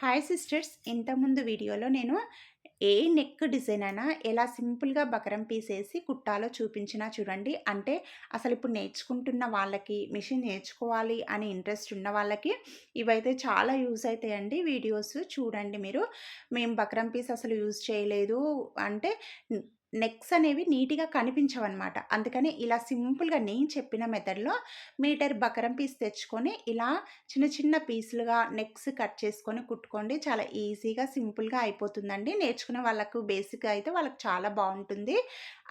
Hi sisters ఇంతకుముందు వీడియోలో నేను ఏ నెక్ డిజైన్ అయినా ఎలా సింపుల్గా బకరం పీస్ వేసి కుట్టాలో చూపించినా చూడండి. అంటే అసలు ఇప్పుడు నేర్చుకుంటున్న వాళ్ళకి మిషన్ నేర్చుకోవాలి అని ఇంట్రెస్ట్ ఉన్న వాళ్ళకి ఇవైతే చాలా యూజ్ అవుతాయండి వీడియోస్. చూడండి మీరు. మేము బకరం పీస్ అసలు యూజ్ చేయలేదు. అంటే నెక్స్ అనేవి నీట్‌గా కనిపించవనమాట. అందుకని ఇలా సింపుల్‌గా నేను చెప్పిన మెథడ్‌లో మీటర్ బకరం పీస్ తెచ్చుకొని, ఇలా చిన్న చిన్న పీసులుగా నెక్స్ కట్ చేసుకొని కుట్టుకోండి. చాలా ఈజీగా, సింపుల్‌గా అయిపోతుందండి. నేర్చుకునే వాళ్ళకు బేసిక్‌గా అయితే వాళ్ళకి చాలా బాగుంటుంది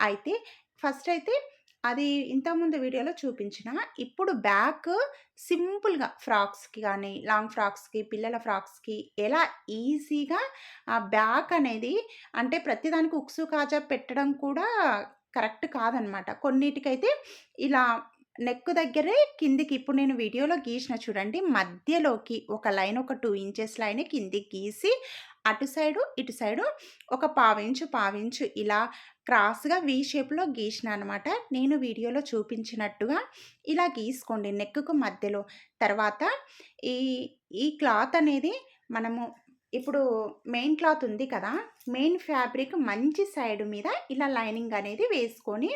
అయితే ఫస్ట్ అయితే అది ఇంతకుముందు వీడియోలో చూపించిన. ఇప్పుడు బ్యాక్ సింపుల్‌గా ఫ్రాక్స్‌కి కానీ లాంగ్ ఫ్రాక్స్‌కి, పిల్లల ఫ్రాక్స్‌కి ఎలా ఈజీగా ఆ బ్యాక్ అనేది అంటే ప్రతిదానికి ఉక్సు, కాజా పెట్టడం కూడా కరెక్ట్ కాదనమాట. కొన్నిటికైతే ఇలా నెక్ దగ్గరే కిందికి ఇప్పుడు నేను వీడియోలో గీసిన చూడండి. మధ్యలోకి ఒక లైన్ ఒక టూ ఇంచెస్ లైన్ కిందికి గీసి అటు సైడు, ఇటు సైడు ఒక పావించు, పావించు ఇలా క్రాస్‌గా వి షేప్‌లో గీసిన అనమాట. నేను వీడియోలో చూపించినట్టుగా ఇలా గీసుకోండి నెక్‌కు మధ్యలో. తర్వాత ఈ ఈ క్లాత్ అనేది మనము ఇప్పుడు మెయిన్ క్లాత్ ఉంది కదా! మెయిన్ ఫ్యాబ్రిక్ మంచి సైడ్ మీద ఇలా లైనింగ్ అనేది వేసుకొని,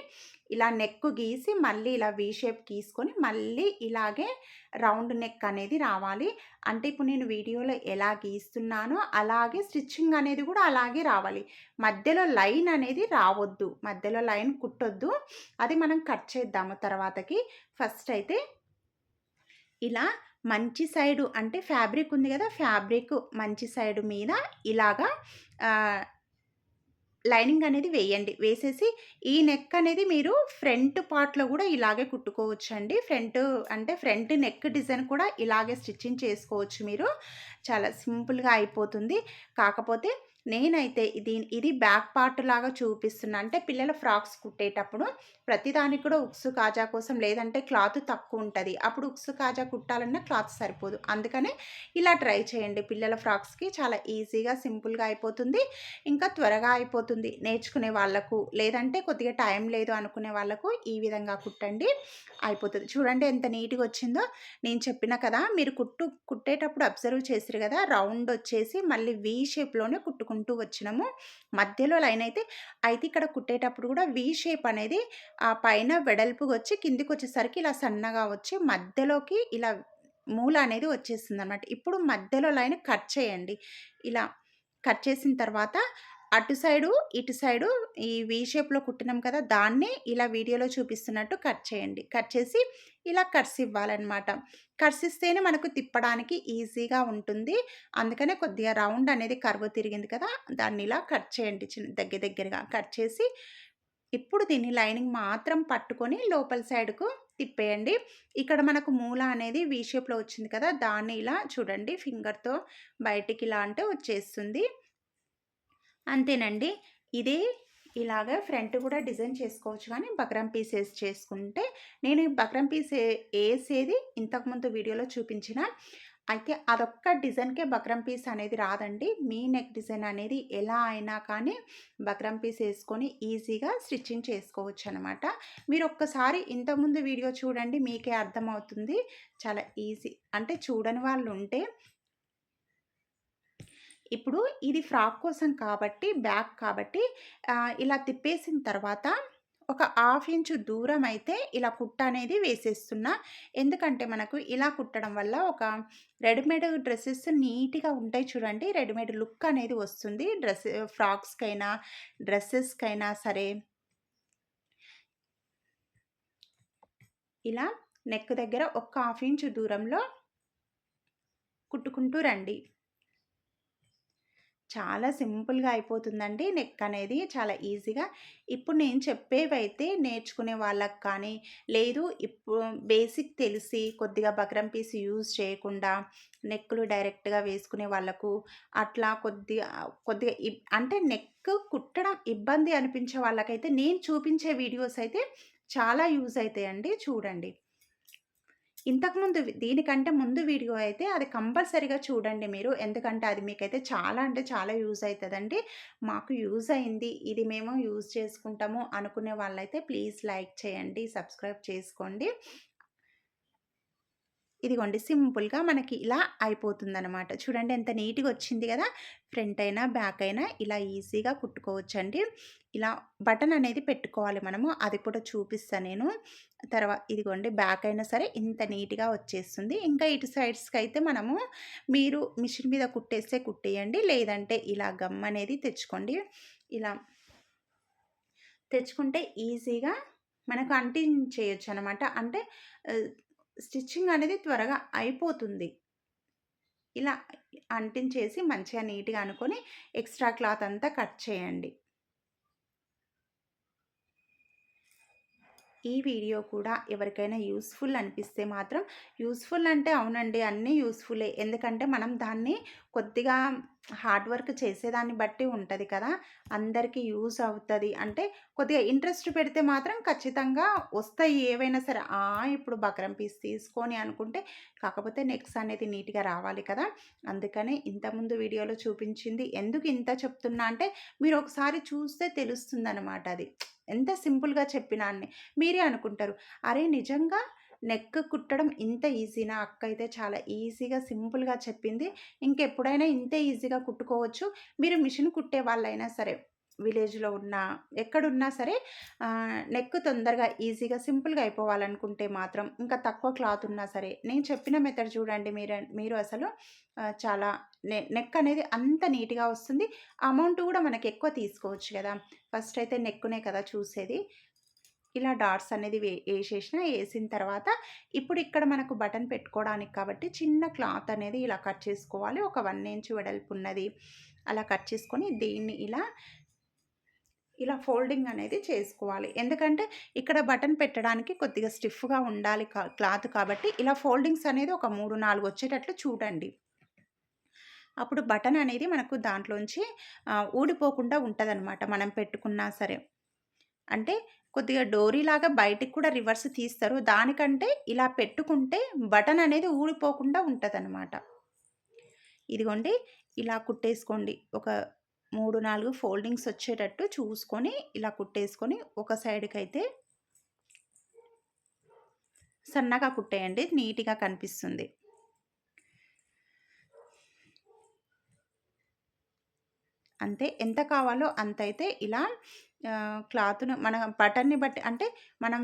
ఇలా నెక్ గీసి మళ్ళీ ఇలా వీ షేప్ గీసుకొని, మళ్ళీ ఇలాగే రౌండ్ నెక్ అనేది రావాలి. అంటే ఇప్పుడు నేను వీడియోలో ఎలా గీస్తున్నానో అలాగే స్టిచ్చింగ్ అనేది కూడా అలాగే రావాలి. మధ్యలో లైన్ అనేది రావద్దు. మధ్యలో లైన్ కుట్టొద్దు. అది మనం కట్ చేద్దాము తర్వాతకి. ఫస్ట్ అయితే ఇలా మంచి సైడు అంటే ఫ్యాబ్రిక్ ఉంది కదా! ఫ్యాబ్రిక్ మంచి సైడు మీద ఇలాగా లైనింగ్ అనేది వేయండి. వేసేసి ఈ నెక్ అనేది మీరు ఫ్రంట్ పార్ట్‌లో కూడా ఇలాగే కుట్టుకోవచ్చు అండి ఫ్రంట్ అంటే ఫ్రంట్ నెక్ డిజైన్ కూడా ఇలాగే స్టిచ్చింగ్ చేసుకోవచ్చు మీరు. చాలా సింపుల్‌గా అయిపోతుంది. కాకపోతే నేనైతే ఇది ఇది బ్యాక్ పార్ట్ లాగా చూపిస్తున్నా. అంటే పిల్లల ఫ్రాక్స్ కుట్టేటప్పుడు ప్రతిదానికి కూడా ఉక్సు కాజా కోసం లేదంటే క్లాత్ తక్కువ ఉంటుంది అప్పుడు ఉక్సు కాజా కుట్టాలన్నా క్లాత్ సరిపోదు. అందుకనే ఇలా ట్రై చేయండి. పిల్లల ఫ్రాక్స్‌కి చాలా ఈజీగా, సింపుల్‌గా అయిపోతుంది. ఇంకా త్వరగా అయిపోతుంది నేర్చుకునే వాళ్ళకు. లేదంటే కొద్దిగా టైం లేదు అనుకునే వాళ్ళకు ఈ విధంగా కుట్టండి. అయిపోతుంది. చూడండి ఎంత నీట్‌గా వచ్చిందో. నేను చెప్పిన కదా! మీరు కుట్టు కుట్టేటప్పుడు అబ్జర్వ్ చేసిరు కదా! రౌండ్ వచ్చేసి మళ్ళీ వి షేప్‌లోనే కుట్టుకు కుట్టుకుంటూ వచ్చినాము. మధ్యలో లైన్ అయితే అయితే ఇక్కడ కుట్టేటప్పుడు కూడా వి షేప్ అనేది ఆ పైన వెడల్పుగా వచ్చి కిందికి వచ్చేసరికి ఇలా సన్నగా వచ్చి మధ్యలోకి ఇలా మూల అనేది వచ్చేస్తుంది అనమాట ఇప్పుడు మధ్యలో లైన్ కట్ చేయండి. ఇలా కట్ చేసిన తర్వాత అటు సైడు ఇటు సైడు ఈ వీ షేప్లో కుట్టినాం కదా దాన్ని ఇలా వీడియోలో చూపిస్తున్నట్టు కట్ చేయండి. కట్ చేసి ఇలా కట్స్ ఇవ్వాలన్నమాట. కట్స్ ఇస్తేనే మనకు తిప్పడానికి ఈజీగా ఉంటుంది. అందుకనే కొద్దిగా రౌండ్ అనేది కర్వ్ తిరిగింది కదా దాన్ని ఇలా కట్ చేయండి చిన్న దగ్గర దగ్గరగా. కట్ చేసి ఇప్పుడు దీన్ని లైనింగ్ మాత్రం పట్టుకొని లోపల సైడ్కు తిప్పేయండి. ఇక్కడ మనకు మూల అనేది వీ షేప్లో వచ్చింది కదా దాన్ని ఇలా చూడండి. ఫింగర్తో బయటికి ఇలా అంటే వచ్చేస్తుంది. అంతేనండి. ఇదే ఇలాగ ఫ్రంట్ కూడా డిజైన్ చేసుకోవచ్చు కానీ బక్రం పీసెస్ చేసుకుంటే నేను బక్రం పీస్ వేసేది ఇంతకుముందు వీడియోలో చూపించిన. అయితే అదొక్క డిజైన్కే బక్రం పీస్ అనేది రాదండి. మీ నెక్ డిజైన్ అనేది ఎలా అయినా కానీ బక్రం పీస్ వేసుకొని ఈజీగా స్టిచ్చింగ్ చేసుకోవచ్చు అనమాట మీరు ఒక్కసారి ఇంతకుముందు వీడియో చూడండి మీకే అర్థమవుతుంది. చాలా ఈజీ. అంటే చూడని వాళ్ళు ఉంటే ఇప్పుడు ఇది ఫ్రాక్ కోసం కాబట్టి బ్యాక్ కాబట్టి ఇలా తిప్పేసిన తర్వాత ఒక హాఫ్ ఇంచు దూరం అయితే ఇలా కుట్ట అనేది వేసేస్తున్నా. ఎందుకంటే మనకు ఇలా కుట్టడం వల్ల ఒక రెడీమేడ్ డ్రెస్సెస్ నీట్గా ఉంటాయి చూడండి. రెడీమేడ్ లుక్ అనేది వస్తుంది. డ్రెస్ ఫ్రాక్స్కైనా డ్రెస్సెస్కైనా సరే. ఇలా నెక్ దగ్గర ఒక హాఫ్ ఇంచు దూరంలో కుట్టుకుంటూ రండి. చాలా సింపుల్గా అయిపోతుందండి. నెక్ అనేది చాలా ఈజీగా. ఇప్పుడు నేను చెప్పేవైతే నేర్చుకునే వాళ్ళకి కానీ లేదు ఇప్పుడు బేసిక్ తెలిసి కొద్దిగా బక్రం పీస్ యూజ్ చేయకుండా నెక్కులు డైరెక్ట్గా వేసుకునే వాళ్ళకు అట్లా కొద్దిగా కొద్దిగా అంటే నెక్ కుట్టడం ఇబ్బంది అనిపించే వాళ్ళకైతే నేను చూపించే వీడియోస్ అయితే చాలా యూజ్ అవుతాయండి చూడండి. ఇంతకుముందు దీనికంటే ముందు వీడియో అయితే అది కంపల్సరీగా చూడండి మీరు. ఎందుకంటే అది మీకైతే చాలా అంటే చాలా యూజ్ అవుతుందండి మాకు యూజ్ అయింది. ఇది మేము యూజ్ చేసుకుంటాము అనుకునే వాళ్ళైతే ప్లీజ్ లైక్ చేయండి సబ్స్క్రైబ్ చేసుకోండి. ఇదిగోండి సింపుల్‌గా మనకి ఇలా అయిపోతుందనమాట. చూడండి ఎంత నీట్‌గా వచ్చింది కదా ఫ్రంట్ అయినా, బ్యాక్ అయినా ఇలా ఈజీగా కుట్టుకోవచ్చండి. ఇలా బటన్ అనేది పెట్టుకోవాలి మనము. అది కూడా చూపిస్తాను నేను. తర్వాత ఇదిగోండి బ్యాక్ అయినా సరే ఇంత నీట్‌గా వచ్చేస్తుంది. ఇంకా ఇటు సైడ్స్కి అయితే మనము మీరు మిషన్ మీద కుట్టేస్తే కుట్టేయండి. లేదంటే ఇలా గమ్ అనేది తెచ్చుకోండి. ఇలా తెచ్చుకుంటే ఈజీగా మనకు అంటించేయొచ్చనమాట. అంటే స్టిచ్చింగ్ అనేది త్వరగా అయిపోతుంది. ఇలా అంటించేసి మంచిగా నీట్‌గా అనుకొని ఎక్స్‌ట్రా క్లాత్ అంతా కట్ చేయండి. ఈ వీడియో కూడా ఎవరికైనా యూస్ఫుల్ అనిపిస్తే మాత్రం యూస్ఫుల్ అంటే అవునండి అన్నీ యూజ్‌ఫుల్లే. ఎందుకంటే మనం దాన్ని కొద్దిగా హార్డ్ వర్క్ చేసేదాన్ని బట్టి ఉంటుంది కదా! అందరికీ యూజ్ అవుతుంది అంటే కొద్దిగా ఇంట్రెస్ట్ పెడితే మాత్రం ఖచ్చితంగా వస్తాయి ఏవైనా సరే. ఆ! ఇప్పుడు బకరం పీస్ తీసుకొని అనుకుంటే కాకపోతే నెక్స్ట్ అనేది నీట్‌గా రావాలి కదా! అందుకనే ఇంతకుముందు వీడియోలో చూపించింది ఎందుకు ఇంత చెప్తున్నా అంటే మీరు ఒకసారి చూస్తే తెలుస్తుందనమాట అది. ఎంత సింపుల్‌గా చెప్పినా అని. మీరే అనుకుంటారు. అరే! నిజంగా నెక్ కుట్టడం ఇంత ఈజీనా? అక్క అయితే చాలా ఈజీగా, సింపుల్‌గా చెప్పింది. ఇంకెప్పుడైనా ఇంతే ఈజీగా కుట్టుకోవచ్చు. మీరు మిషన్ కుట్టే వాళ్ళైనా సరే, విలేజ్‌లో ఉన్నా, ఎక్కడున్నా సరే నెక్ తొందరగా ఈజీగా, సింపుల్‌గా అయిపోవాలనుకుంటే మాత్రం ఇంకా తక్కువ క్లాత్ ఉన్నా సరే, నేను చెప్పిన మెథడ్ చూడండి మీరు మీరు అసలు చాలా నె నెక్ అనేది అంత నీట్‌గా వస్తుంది. అమౌంట్ కూడా మనకి ఎక్కువ తీసుకోవచ్చు కదా ఫస్ట్ అయితే నెక్కునే కదా చూసేది. ఇలా డాట్స్ అనేది వే వేసేసిన వేసిన తర్వాత ఇప్పుడు ఇక్కడ మనకు బటన్ పెట్టుకోవడానికి కాబట్టి చిన్న క్లాత్ అనేది ఇలా కట్ చేసుకోవాలి. ఒక వన్ ఇంచ్ వెడల్పు ఉన్నది. అలా కట్ చేసుకొని దీన్ని ఇలా ఇలా ఫోల్డింగ్ అనేది చేసుకోవాలి. ఎందుకంటే ఇక్కడ బటన్ పెట్టడానికి కొద్దిగా స్టిఫ్‌గా ఉండాలి క్లాత్ కాబట్టి ఇలా ఫోల్డింగ్స్ అనేది ఒక 3, 4 వచ్చేటట్లు చూడండి. అప్పుడు బటన్ అనేది మనకు దాంట్లోంచి ఊడిపోకుండా ఉంటుందన్నమాట మనం పెట్టుకున్నా సరే. అంటే కొద్దిగా డోరీలాగా బయటికి కూడా రివర్స్ తీస్తారు. దానికంటే ఇలా పెట్టుకుంటే బటన్ అనేది ఊడిపోకుండా ఉంటదనమాట. ఇదిగోండి ఇలా కుట్టేసుకోండి. ఒక 3, 4 ఫోల్డింగ్స్ వచ్చేటట్టు చూసుకొని ఇలా కుట్టేసుకొని ఒక సైడ్‌కైతే సన్నగా కుట్టేయండి. నీట్‌గా కనిపిస్తుంది. అంతే. ఎంత కావాలో అంత అయితే ఇలా క్లాత్‌ను మన బటన్‌ని బట్టి అంటే మనం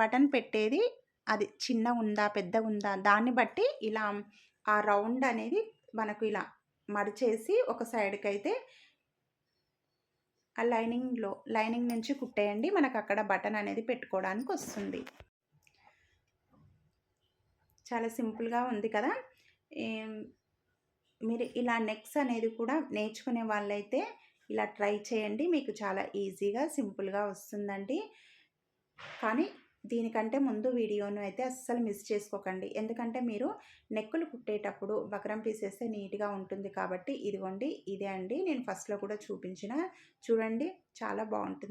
బటన్ పెట్టేది అది చిన్నగుందా? పెద్దగుందా? దాన్ని బట్టి ఇలా ఆ రౌండ్ అనేది మనకు ఇలా మడిచేసి ఒక సైడ్కి అయితే ఆ లైనింగ్‌లో లైనింగ్ నుంచి కుట్టేయండి. మనకు అక్కడ బటన్ అనేది పెట్టుకోవడానికి వస్తుంది. చాలా సింపుల్‌గా ఉంది కదా! మీరు ఇలా నెక్స్ అనేది కూడా నేర్చుకునే వాళ్ళైతే ఇలా ట్రై చేయండి. మీకు చాలా ఈజీగా, సింపుల్‌గా వస్తుందండి. కానీ దీనికంటే ముందు వీడియోను అయితే అస్సలు మిస్ చేసుకోకండి. ఎందుకంటే మీరు నెక్కులు కుట్టేటప్పుడు వక్రం పీస్ వేస్తే నీట్‌గా ఉంటుంది కాబట్టి ఇదిగోండి ఇదే అండి. నేను ఫస్ట్‌లో కూడా చూపించిన చూడండి చాలా బాగుంటుంది